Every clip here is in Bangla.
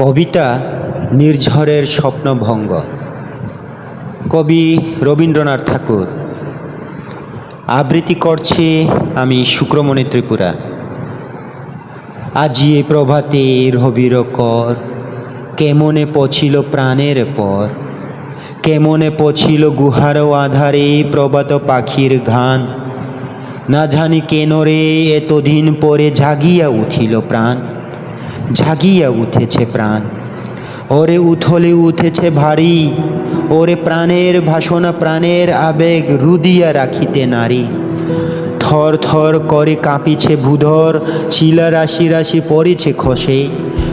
কবিতা নির্ঝরের স্বপ্নভঙ্গ। কবি রবীন্দ্রনাথ ঠাকুর, আবৃত্তি করছি আমি শুক্রমণি ত্রিপুরা। আজি এ প্রভাতে রবির কর, কেমনে পছিল প্রাণের পর, কেমনে পছিল গুহার আধারে প্রভাত পাখির ঘান না জানি কেন রে এতদিন পরে জাগিয়া উঠিল প্রাণ। জাগিয়া উঠেছে প্রাণ। ওরে উথলে উঠেছে ভারী, ওরে প্রাণের ভাষণা, প্রাণের আবেগ রুদিয়া রাখিতে নারী। থর থর করে কাঁপিছে ভূধর, শিলা রাশি রাশি পড়েছে খসে।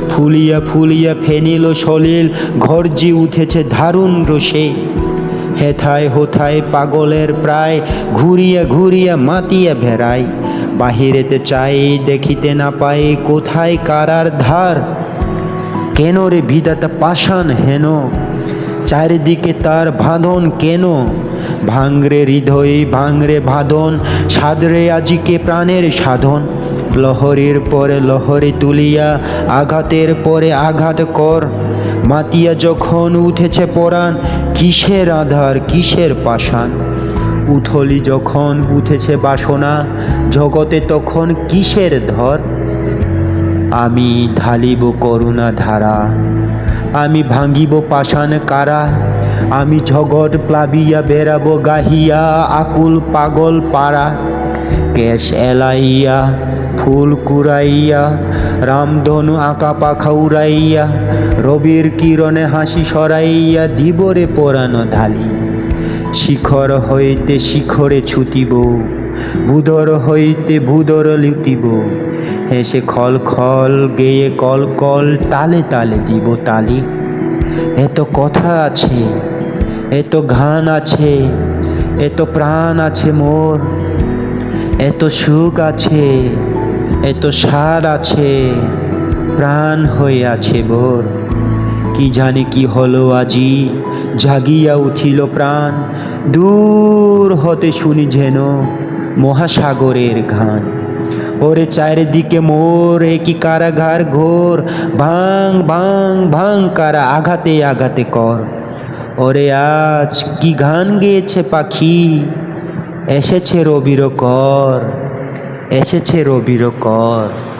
ফুলিয়া ফুলিয়া ফেনিল সলিল গর্জি উঠেছে দারুণ রোষে হেথায় হোথায় পাগলের প্রায় ঘুরিয়া ঘুরিয়া মাতিয়া ভেড়ায়। বাহিরেতে চাই, দেখিতে না পাই, কোথায় কারার ধার? কেন রে বিধাতা পাষাণ হেন? চারিদিকে তার বাঁধন কেন? ভাঙরে হৃদয়, ভাঙরে বাঁধন সাদরে আজিকে প্রাণের সাধন। লহরের পরে লহরে তুলিয়া, আঘাতের পরে আঘাত কর। মাতিয়া যখন উঠেছে পরাণ, কিসের আধার, কিসের পাষাণ? উথলি যখন উঠেছে বাসনা, জগতে তখন কিসের ধর? আমি ঢালিব করুণা ধারা, আমি ভাঙিব পাষাণ কারা, আমি ঝগট প্লাবিয়া বেড়াবো গাহিয়া আকুল পাগল পাড়া। কেশ এলাইয়া, ফুল কুড়াইয়া, রামধনু আঁকা পাখা উড়াইয়া, রবির কিরণে হাসি সরাইয়া দিবরে পোড়ানো ঢালি। শিখর হইতে শিখরে ছুটিব ভূধর হইতে ভূধর লুটিব। হেসে খল খল গেয়ে কল কল তালে তালে দিব তালি। এত কথা আছে এত ঘান আছে এত প্রাণ আছে মোর। এত সুখ আছে এত সার আছে, প্রাণ হয়ে আছে ভোর কি জানে কি হলো আজি? জাগিয়া উঠিল প্রাণ। দূর হতে শুনি যেন মহাসাগরের ঘান ওরে চারিদিকে মোর একই কারাগার ঘোর? ভাং ভাং ভাং কারা আঘাতে আঘাতে কর। ওরে আজ কি গান গেয়েছে পাখি? এসেছে রবির কর, এসেছে রবির কর।